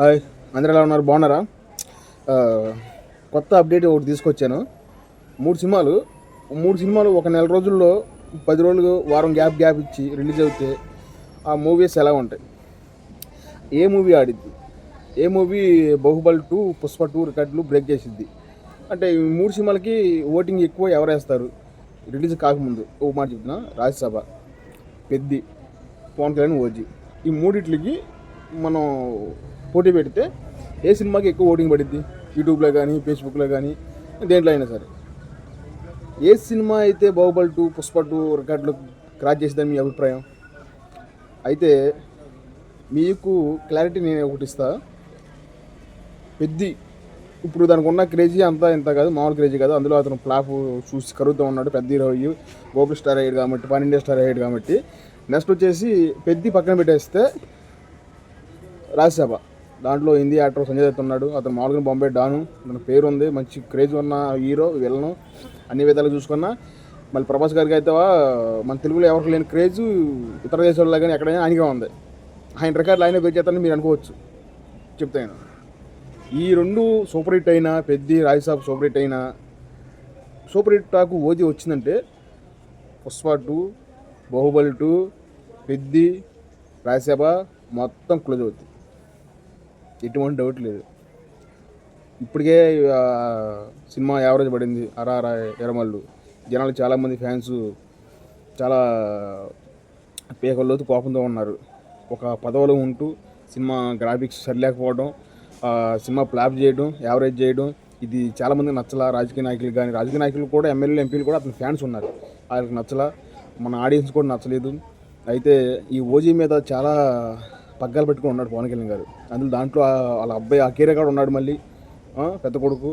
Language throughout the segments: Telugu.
హాయ్ ఎలా ఉన్నారు? బాగున్నారా? కొత్త అప్డేట్ ఒకటి తీసుకొచ్చాను. మూడు సినిమాలు మూడు సినిమాలు ఒక నెల రోజుల్లో పది రోజులు వారం గ్యాప్ గ్యాప్ ఇచ్చి రిలీజ్ అవుతే ఆ మూవీస్ ఎలా ఉంటాయి? ఏ మూవీ ఆడిద్ది? ఏ movie Baahubali two Pushpa two రికార్డులు బ్రేక్ చేసిద్ది? అంటే ఈ మూడు సినిమాలకి ఓటింగ్ ఎక్కువ ఎవరు వేస్తారు? రిలీజ్ కాకముందు ఓ మాట చెప్తున్నా రాజ్యసభ పెద్ది పవన్ కళ్యాణ్ ఓజీ. ఈ మూడిట్లకి మనం పోటీ పెడితే ఏ సినిమాకి ఎక్కువ ఓటింగ్ పడిద్ది? యూట్యూబ్లో కానీ ఫేస్బుక్లో కానీ దేంట్లో అయినా సరే. ఏ సినిమా అయితే బాహుబలి టూ పుష్ప టూ రికార్డులు క్రాస్ చేసిందని మీ అభిప్రాయం? అయితే మీకు క్లారిటీ నేను ఒకటి ఇస్తా. పెద్ద ఇప్పుడు దానికి ఉన్న క్రేజీ అంతా ఇంత కాదు మామూలు క్రేజీ కాదు. అందులో అతను ఫ్లాప్ చూసి కరుగుతూ ఉన్నాడు పెద్ద హీరో అయ్యి గోపుల్ స్టార్ అయ్యాడు కాబట్టి పాన్ ఇండియా స్టార్ అయ్యాడు కాబట్టి. నెక్స్ట్ వచ్చేసి పెద్ది పక్కన పెట్టేస్తే రాజ్యసభ. దాంట్లో హిందీ యాక్టర్ సంజయ్ దత్ ఉన్నాడు అతను మామూలుగా బాంబే డాను అతని పేరు ఉంది మంచి క్రేజ్ ఉన్న హీరో విలను అన్ని విధాలు చూసుకున్నా. మళ్ళీ ప్రభాస్ గారికి అయితే మన తెలుగులో ఎవరికి లేని క్రేజ్ ఇతర దేశాల్లో కానీ ఎక్కడైనా ఆయనగా ఉంది. ఆయన రికార్డులు ఆయన బ్రేక్ మీరు అనుకోవచ్చు. చెప్తాను ఈ రెండు సూపర్ హిట్ అయినా పెద్ద రాజ్యసభ సూపర్ హిట్ అయినా సూపర్ హిట్ టాకు ఓది వచ్చిందంటే పుష్ప టూ బాహుబలి టూ పెద్ది రాజ్యసభ మొత్తం క్లోజ్ అవుతుంది ఎటువంటి డౌట్ లేదు. ఇప్పటికే సినిమా యావరేజ్ పడింది అరారా ఎరమల్లు. జనాలు చాలామంది ఫ్యాన్స్ చాలా పేకల్లోతు కోపంతో ఉన్నారు. ఒక పదవిలో ఉంటూ సినిమా గ్రాఫిక్స్ సరిలేకపోవడం సినిమా ఫ్లాప్ చేయడం యావరేజ్ చేయడం ఇది చాలామంది నచ్చలా. రాజకీయ నాయకులు కానీ రాజకీయ నాయకులు కూడా ఎమ్మెల్యేలు ఎంపీలు కూడా అతని ఫ్యాన్స్ ఉన్నారు. వాళ్ళకి నచ్చలా. మన ఆడియన్స్ కూడా నచ్చలేదు. అయితే ఈ ఓజీ మీద చాలా పగ్గాలు పెట్టుకుని ఉన్నాడు పవన్ కళ్యాణ్ గారు. అందులో దాంట్లో వాళ్ళ అబ్బాయి అకీరే గారు ఉన్నాడు మళ్ళీ. పెద్ద కొడుకు.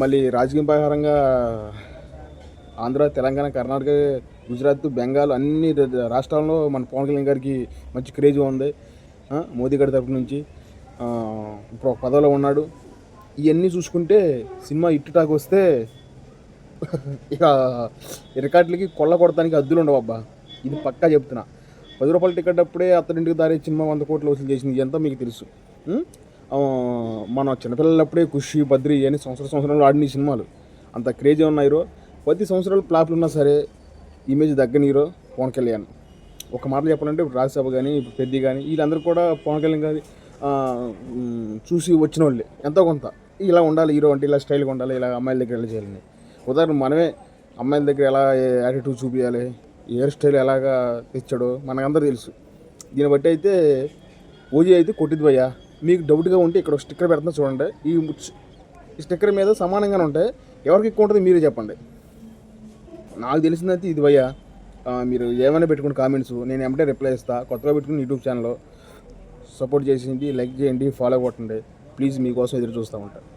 మళ్ళీ రాజకీయ ప్రకారంగా ఆంధ్ర తెలంగాణ కర్ణాటక గుజరాత్ బెంగాల్ అన్ని రాష్ట్రాల్లో మన పవన్ కళ్యాణ్ గారికి మంచి క్రేజ్ ఉంది. మోదీ గారి తరపు నుంచి. ఇప్పుడు ఒక పదవిలో ఉన్నాడు. ఇవన్నీ చూసుకుంటే సినిమా ఇట్టుటాకు వస్తే ఇక రికార్డులకి కొల్ల కొడతానికి అద్దులు ఉండవు అబ్బా. ఇది పక్కా చెప్తున్నా. పది రూపాయల టికెట్ అప్పుడే అతడింటికి దారి సినిమా వంద కోట్లు వసూలు చేసింది. ఇదంతా మీకు తెలుసు. మన చిన్నపిల్లలప్పుడే ఖుషి బద్రి అని సంవత్సర సంవత్సరాలు ఆడిన సినిమాలు. అంత క్రేజీ ఉన్నాయిరో ప్రతి సంవత్సరాలు ప్లాప్లు ఉన్నా సరే ఇమేజ్ తగ్గని హీరో పవన్ కళ్యాణ్. ఒక మాటలు చెప్పాలంటే ఇప్పుడు రాజ్యసభ కానీ ఇప్పుడు పెద్ది కానీ వీళ్ళందరూ కూడా పవన్ కళ్యాణ్ గారి చూసి వచ్చిన వాళ్ళే ఎంతో కొంత. ఇలా ఉండాలి హీరో అంటే ఇలా స్టైల్గా ఉండాలి ఇలా అమ్మాయిల దగ్గర ఎలా చేయాలని. ఉదాహరణ మనమే అమ్మాయిల దగ్గర ఎలా యాటిట్యూడ్ చూపించాలి హెయిర్ స్టైల్ ఎలాగా తెచ్చాడో మనకందరూ తెలుసు. దీన్ని బట్టి అయితే ఓజీ అయితే కొట్టింది భయ్యా. మీకు డౌట్గా ఉంటే ఇక్కడ స్టిక్కర్ పెడుతున్నా చూడండి. ఈ స్టిక్కర్ మీద సమానంగానే ఉంటాయి. ఎవరికి ఎక్కువ ఉంటుంది మీరే చెప్పండి. నాకు తెలిసిందైతే ఇది భయ్యా. మీరు ఏమైనా పెట్టుకుని కామెంట్స్ నేను ఏమంటే రిప్లై ఇస్తా. కొత్తగా పెట్టుకుని యూట్యూబ్ ఛానల్లో సపోర్ట్ చేసింది లైక్ చేయండి ఫాలో కొట్టండి. ప్లీజ్ మీకోసం ఎదురు చూస్తూ ఉంటాను